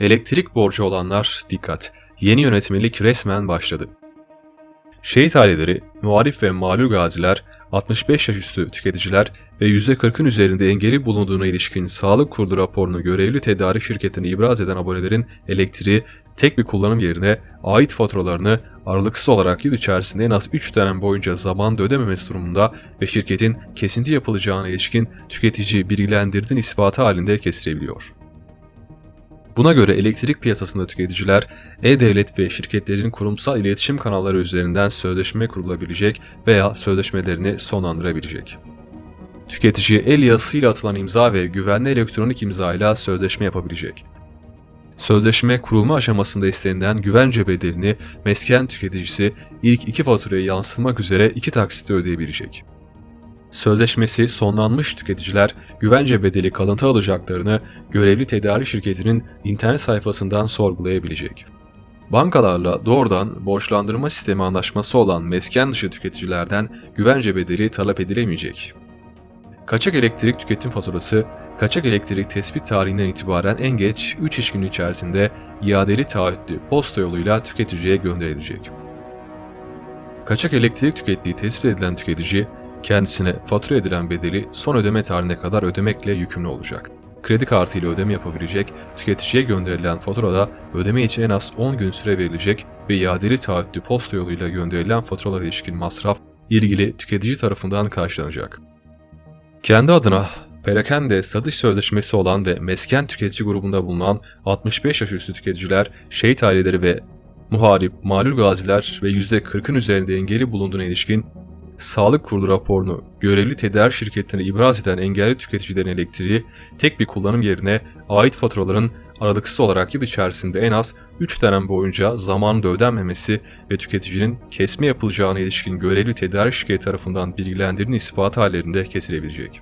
Elektrik borcu olanlar dikkat. Yeni yönetmelik resmen başladı. Şehit aileleri, muhalif ve malul gaziler, 65 yaş üstü tüketiciler ve %40'ın üzerinde engeli bulunduğuna ilişkin sağlık kurulu raporunu görevli tedarik şirketine ibraz eden abonelerin elektriği tek bir kullanım yerine ait faturalarını aralıksız olarak yıl içerisinde en az 3 dönem boyunca zamanda ödememesi durumunda ve şirketin kesinti yapılacağına ilişkin tüketici bilgilendirdiğin ispatı halinde kesilebiliyor. Buna göre elektrik piyasasında tüketiciler e-devlet ve şirketlerin kurumsal iletişim kanalları üzerinden sözleşme kurulabilecek veya sözleşmelerini sonlandırabilecek. Tüketici el yazısıyla atılan imza ve güvenli elektronik imza ile sözleşme yapabilecek. Sözleşme kurulma aşamasında istenilen güvence bedelini mesken tüketicisi ilk iki faturaya yansıtmak üzere iki taksitte ödeyebilecek. Sözleşmesi sonlanmış tüketiciler güvence bedeli kalıntı alacaklarını görevli tedarik şirketinin internet sayfasından sorgulayabilecek. Bankalarla doğrudan borçlandırma sistemi anlaşması olan mesken dışı tüketicilerden güvence bedeli talep edilemeyecek. Kaçak elektrik tüketim faturası, kaçak elektrik tespit tarihinden itibaren en geç 3 iş günü içerisinde iadeli taahhütlü posta yoluyla tüketiciye gönderilecek. Kaçak elektrik tükettiği tespit edilen tüketici, kendisine fatura edilen bedeli son ödeme tarihine kadar ödemekle yükümlü olacak. Kredi kartı ile ödeme yapabilecek, tüketiciye gönderilen faturada ödeme için en az 10 gün süre verilecek ve iadeli taahhütlü posta yoluyla gönderilen faturalara ilişkin masraf ilgili tüketici tarafından karşılanacak. Kendi adına perakende satış sözleşmesi olan ve mesken tüketici grubunda bulunan 65 yaş üstü tüketiciler, şehit aileleri ve muharip, malul gaziler ve %40'ın üzerinde engeli bulunduğuna ilişkin Sağlık Kurulu raporunu görevli tedarik şirketine ibraz eden engelli tüketicilerin elektriği tek bir kullanım yerine ait faturaların aralıksız olarak yıl içerisinde en az 3 dönem boyunca zamanında ödenmemesi ve tüketicinin kesme yapılacağına ilişkin görevli tedarik şirketi tarafından bilgilendirildiği ispat hallerinde kesilebilecek.